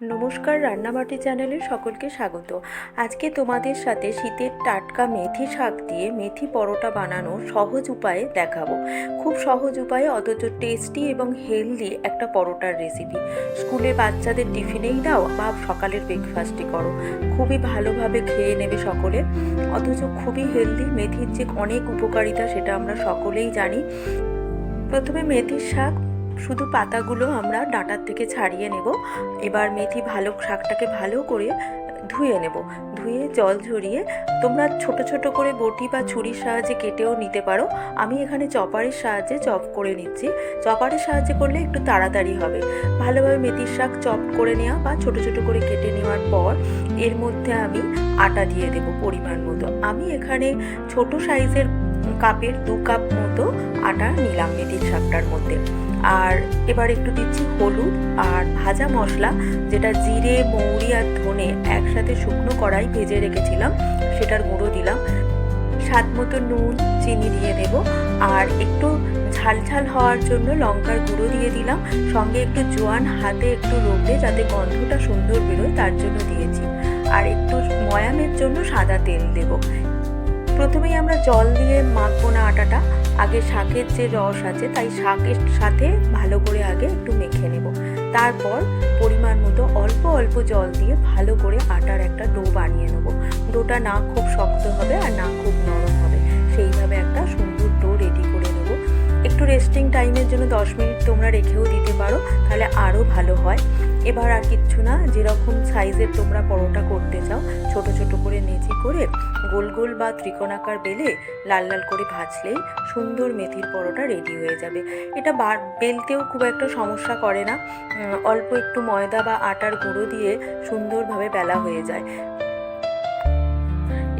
নমস্কার রান্নাবাটি চ্যানেলে সকলকে স্বাগত। আজকে তোমাদের সাথে শীতের টাটকা মেথি শাক দিয়ে মেথি পরোটা বানানোর সহজ উপায়ে দেখাবো। খুব সহজ উপায়ে অথচ টেস্টি এবং হেলদি একটা পরোটার রেসিপি স্কুলে বাচ্চাদের টিফিনেই দাও বা সকালের ব্রেকফাস্টে করো। খুবই ভালোভাবে খেয়ে নেবে সকলে। অথচ খুবই হেলদি মেথির যে অনেক উপকারিতা সেটা আমরা সকলেই জানি। প্রথমে মেথির শাক শুধু পাতাগুলো আমরা ডাঁটার থেকে ছাড়িয়ে নেব। এবার মেথি ভালো শাকটাকে ভালো করে ধুয়ে নেব। ধুয়ে জল ঝরিয়ে তোমরা ছোট ছোট করে বটি বা ছুরির সাহায্যে কেটেও নিতে পারো। আমি এখানে চপারের সাহায্যে চপ করে নিচ্ছি। চপারের সাহায্যে করলে একটু তাড়াতাড়ি হবে। ভালোভাবে মেথির শাক চপ করে নেওয়া বা ছোট ছোট করে কেটে নেওয়ার পর এর মধ্যে আমি আটা দিয়ে দেব পরিমাণ মতো। আমি এখানে ছোট সাইজের কাপের দু কাপ মতো আটা নিলাম মেথির শাকটার মধ্যে। আর এবার একটু দিচ্ছি হলুদ আর ভাজা মশলা, যেটা জিরে, মৌরি আর ধনে একসাথে শুকনো কড়াই ভেজে রেখেছিলাম, সেটার গুঁড়ো দিলাম। স্বাদ মতো নুন, চিনি দিয়ে দেব আর একটু ঝাল ঝাল হওয়ার জন্য লঙ্কার গুঁড়ো দিয়ে দিলাম। সঙ্গে একটু জোয়ান হাতে একটু রোদে যাতে গন্ধটা সুন্দর বেরোয়, তার জন্য দিয়েছি। আর একটু ময়ামের জন্য সাদা তেল দেব। প্রথমেই আমরা জল দিয়ে মাখবো না আটাটা। আগে শাকের যে রস আছে, তাই শাকের সাথে ভালো করে আগে একটু মেখে নেব। তারপর পরিমাণ মতো অল্প অল্প জল দিয়ে ভালো করে আটার একটা ডো বানিয়ে নেব। ডোটা না খুব শক্ত হবে আর না খুব নরম হবে। সেইভাবে একটা সুন্দর ডো রেডি করে নেব। একটু রেস্টিং টাইমের জন্য দশ মিনিট তোমরা রেখেও দিতে পারো, তাহলে আরও ভালো হয়। এবার আর কিচ্ছু না, যেরকম সাইজের তোমরা পরোটা করে গোল গোল বা ত্রিকোণাকার বেলে লাল লাল করে ভাজলেই সুন্দর মেথির পরোটা রেডি হয়ে যাবে। এটা বেলতেও খুব একটা সমস্যা করে না। অল্প একটু ময়দা বা আটার গুঁড়ো দিয়ে সুন্দরভাবে বেলা হয়ে যায়।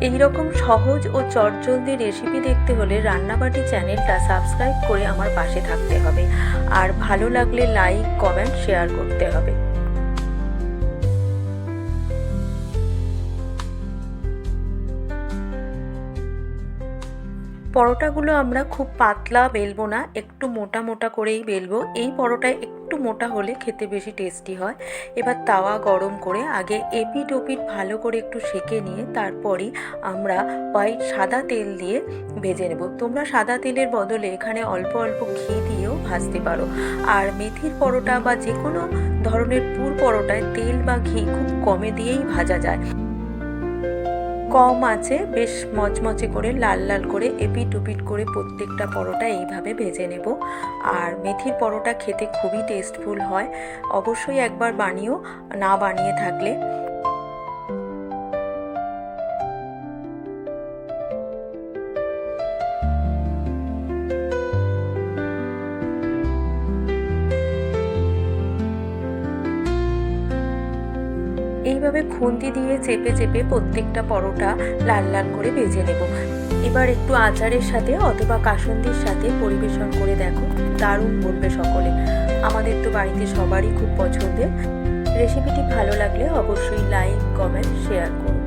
এই রকম সহজ ও চটজলদি রেসিপি দেখতে হলে রান্নাবাটি চ্যানেলটা সাবস্ক্রাইব করে আমার পাশে থাকতে হবে। আর ভালো লাগলে লাইক কমেন্ট শেয়ার করতে হবে। পরোটাগুলো আমরা খুব পাতলা বেলবো না, একটু মোটা মোটা করেই বেলবো। এই পরোটা একটু মোটা হলে খেতে বেশি টেস্টি হয়। এবার তাওয়া গরম করে আগে এপিট ওপিট ভালো করে একটু সেকে নিয়ে তারপরই আমরা হোয়াইট সাদা তেল দিয়ে ভেজে নেব। তোমরা সাদা তেলের বদলে এখানে অল্প অল্প ঘি দিয়েও ভাজতে পারো। আর মেথির পরোটা বা যে কোনো ধরনের পুর পরোটায় তেল বা ঘি খুব কমে দিয়েই ভাজা যায়। কম আছে, বেশ মচমচে করে, লাল লাল করে, এপিট উপিট করে প্রত্যেকটা পরোটা এইভাবে ভেজে নেব। আর মেথির পরোটা খেতে খুবই টেস্টফুল হয়। অবশ্যই একবার বানিও, না বানিয়ে থাকলে। এইভাবে খুন্তি দিয়ে চেপে চেপে প্রত্যেকটা পরোটা লাল লাল করে ভেজে নেব। এবার একটু আচারের সাথে অথবা কাসন্দির সাথে পরিবেশন করে দেখো। দারুণ বলবে সকলে। আমাদের তো বাড়িতে সবারই খুব পছন্দের। রেসিপিটি ভালো লাগলে অবশ্যই লাইক, কমেন্ট, শেয়ার করো।